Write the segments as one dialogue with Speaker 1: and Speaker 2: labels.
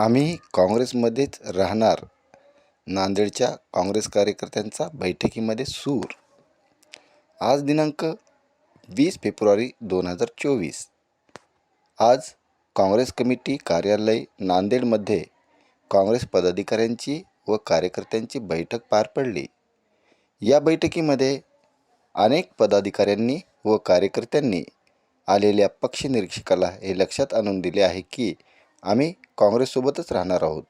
Speaker 1: आम्ही काँग्रेसमध्येच राहणार. नांदेडच्या काँग्रेस कार्यकर्त्यांचा बैठकीमध्ये सूर. आज दिनांक वीस फेब्रुवारी दोन हजार चोवीस. आज काँग्रेस कमिटी कार्यालय नांदेडमध्ये काँग्रेस पदाधिकाऱ्यांची व कार्यकर्त्यांची बैठक पार पडली. या बैठकीमध्ये अनेक पदाधिकाऱ्यांनी व कार्यकर्त्यांनी आलेल्या पक्षनिरीक्षकाला हे लक्षात आणून दिले आहे की आम्ही काँग्रेससोबतच राहणार आहोत.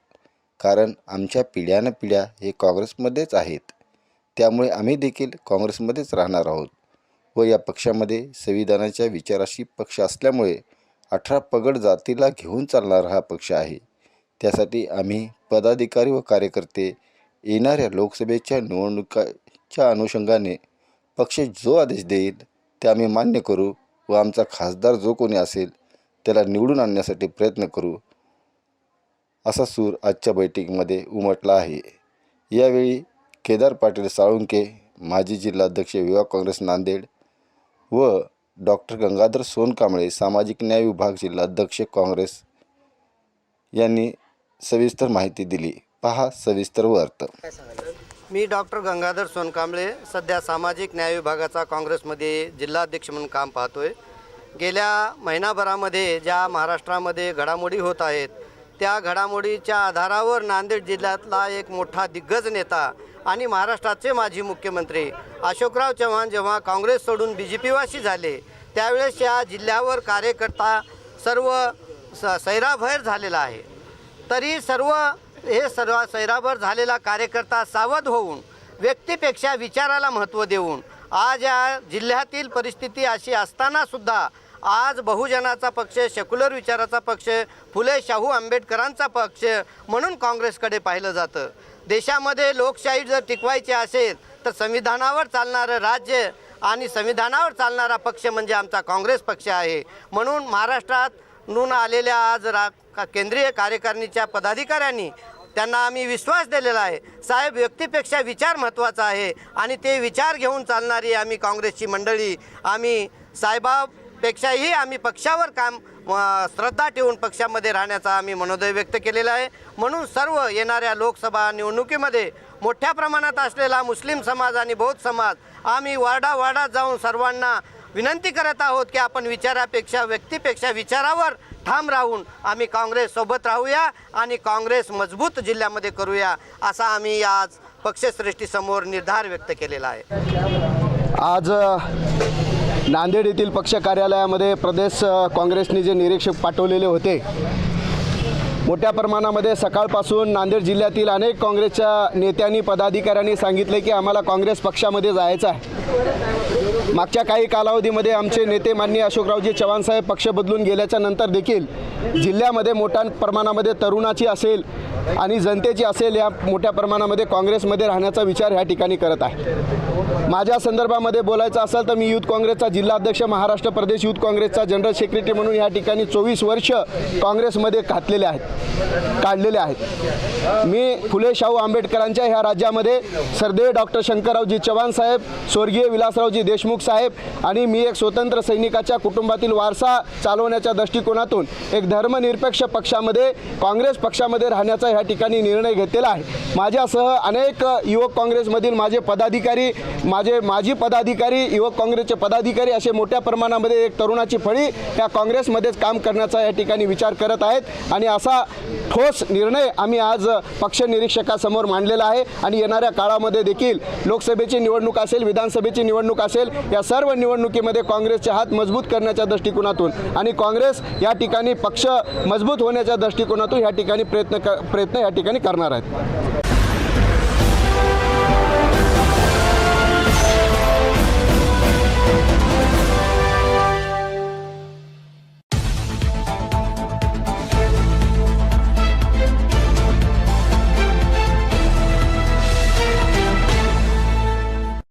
Speaker 1: कारण आमच्या पिढ्यानं पिढ्या हे काँग्रेसमध्येच आहेत. त्यामुळे आम्ही देखील काँग्रेसमध्येच राहणार आहोत. व या पक्षामध्ये संविधानाच्या विचाराशी पक्ष असल्यामुळे अठरा पगड जातीला घेऊन चालणारा हा पक्ष आहे. त्यासाठी आम्ही पदाधिकारी व कार्यकर्ते येणाऱ्या लोकसभेच्या निवडणुकाच्या अनुषंगाने पक्ष जो आदेश देईल ते आम्ही मान्य करू व आमचा खासदार जो कोणी असेल त्याला निवडून आणण्यासाठी प्रयत्न करू असा सूर आजच्या बैठकीमध्ये उमटला आहे. यावेळी केदार पाटील साळुंके माजी जिल्हाध्यक्ष युवा काँग्रेस नांदेड व डॉक्टर गंगाधर सोनकांबळे सामाजिक न्याय विभाग जिल्हाध्यक्ष काँग्रेस यांनी सविस्तर माहिती दिली. पहा सविस्तर वर्त.
Speaker 2: मी डॉक्टर गंगाधर सोनकांबळे सध्या सामाजिक न्याय विभागाचा काँग्रेसमध्ये जिल्हाध्यक्ष म्हणून काम पाहतोय. गेल्या महिनाभरामध्ये ज्या महाराष्ट्रामध्ये घडामोडी होत आहेत त्या घडामोडीच्या आधारावर नांदेड जिल्ह्यातला एक मोठा दिग्गज नेता आणि महाराष्ट्राचे माजी मुख्यमंत्री अशोकराव चव्हाण जेव्हा काँग्रेस सोडून बी जे पीवासी झाले त्यावेळेस या जिल्ह्यावर कार्यकर्ता सर्व स सैराभैर झालेला आहे. तरी सर्व हे सर्व सैराभर झालेला कार्यकर्ता सावध होऊन व्यक्तीपेक्षा विचाराला महत्त्व देऊन आज या जिल्ह्यातील परिस्थिती अशी असतानासुद्धा आज बहुजनाचा पक्ष सेक्युलर विचाराचा पक्ष फुले शाहू आंबेडकरांचा पक्ष म्हणून काँग्रेसकडे पाहिलं जातं. देशामध्ये लोकशाही जर टिकवायची असेल तर संविधानावर चालणारं राज्य आणि संविधानावर चालणारा पक्ष म्हणजे आमचा काँग्रेस पक्ष आहे. म्हणून महाराष्ट्रात नून आलेल्या आज रा का- केंद्रीय कार्यकारिणीच्या पदाधिकाऱ्यांनी त्यांना आम्ही विश्वास दिलेला आहे. साहेब व्यक्तीपेक्षा विचार महत्त्वाचा आहे आणि ते विचार घेऊन चालणारी आम्ही काँग्रेसची मंडळी आम्ही पेक्षाही आम्ही पक्षावर काम श्रद्धा ठेवून पक्षामध्ये राहण्याचा आम्ही मनोदय व्यक्त केलेला आहे. म्हणून सर्व येणाऱ्या लोकसभा निवडणुकीमध्ये मोठ्या प्रमाणात असलेला मुस्लिम समाज आणि बौद्ध समाज आम्ही वार्डा वार्डात जाऊन सर्वांना विनंती करत आहोत की आपण विचारापेक्षा व्यक्तीपेक्षा विचारावर ठाम राहून आम्ही काँग्रेस सोबत राहूया आणि काँग्रेस मजबूत जिल्ह्यामध्ये करूया असा आम्ही आज पक्षश्रेष्ठीसमोर निर्धार व्यक्त केलेला आहे.
Speaker 3: आज नांदेड येथील पक्ष कार्यालयामध्ये प्रदेश काँग्रेसने जे निरीक्षक पाठवलेले होते मोठ्या प्रमाणामध्ये सकाळपासून नांदेड जिल्ह्यातील अनेक काँग्रेसच्या नेत्यांनी पदाधिकाऱ्यांनी सांगितले की आम्हाला काँग्रेस पक्षामध्ये जायचं आहे. मागच्या काही कालावधीमध्ये आमचे नेते माननीय अशोकरावजी चव्हाण साहेब पक्ष बदलून गेल्याच्यानंतर देखील जिल्ह्यामध्ये मोठ्या प्रमाणामध्ये तरुणाची असेल आणि जनतेची असेल या मोठ्या प्रमाणामध्ये काँग्रेसमध्ये राहण्याचा विचार ह्या ठिकाणी करत आहे. माझ्या संदर्भामध्ये बोलायचं असेल तर मी युथ काँग्रेसचा जिल्हाध्यक्ष महाराष्ट्र प्रदेश युथ काँग्रेसचा जनरल सेक्रेटरी म्हणून या ठिकाणी चोवीस वर्ष काँग्रेसमध्ये घातलेले आहेत काढलेले आहेत. मी फुले शाहू आंबेडकरांच्या ह्या राज्यामध्ये सरदेव डॉक्टर शंकररावजी चव्हाण साहेब स्वर्गीय विलासरावजी देशमुख साहेब आणि मी एक स्वतंत्र सैनिकाच्या कुटुंबातील वारसा चालवण्याच्या दृष्टिकोनातून एक धर्मनिरपेक्ष पक्षामध्ये काँग्रेस पक्षामध्ये राहण्याचा ह्या ठिकाणी निर्णय घेतलेला आहे. माझ्यासह अनेक युवक काँग्रेसमधील माझे पदाधिकारी माझे माजी पदाधिकारी युवक काँग्रेसचे पदाधिकारी असे मोठ्या प्रमाणामध्ये एक तरुणाची फळी या काँग्रेसमध्येच काम करण्याचा या ठिकाणी विचार करत आहेत. आणि असा ठोस निर्णय आम्ही आज पक्ष निरीक्षकासमोर मांडलेला आहे. आणि येणाऱ्या काळामध्ये देखील लोकसभेची निवडणूक असेल विधानसभेची निवडणूक असेल या सर्व निवडणुकीमध्ये काँग्रेसचे हात मजबूत करण्याच्या दृष्टिकोनातून आणि काँग्रेस या ठिकाणी पक्ष मजबूत होण्याच्या दृष्टिकोनातून या ठिकाणी प्रयत्न क प्रयत्न या ठिकाणी करणार आहेत.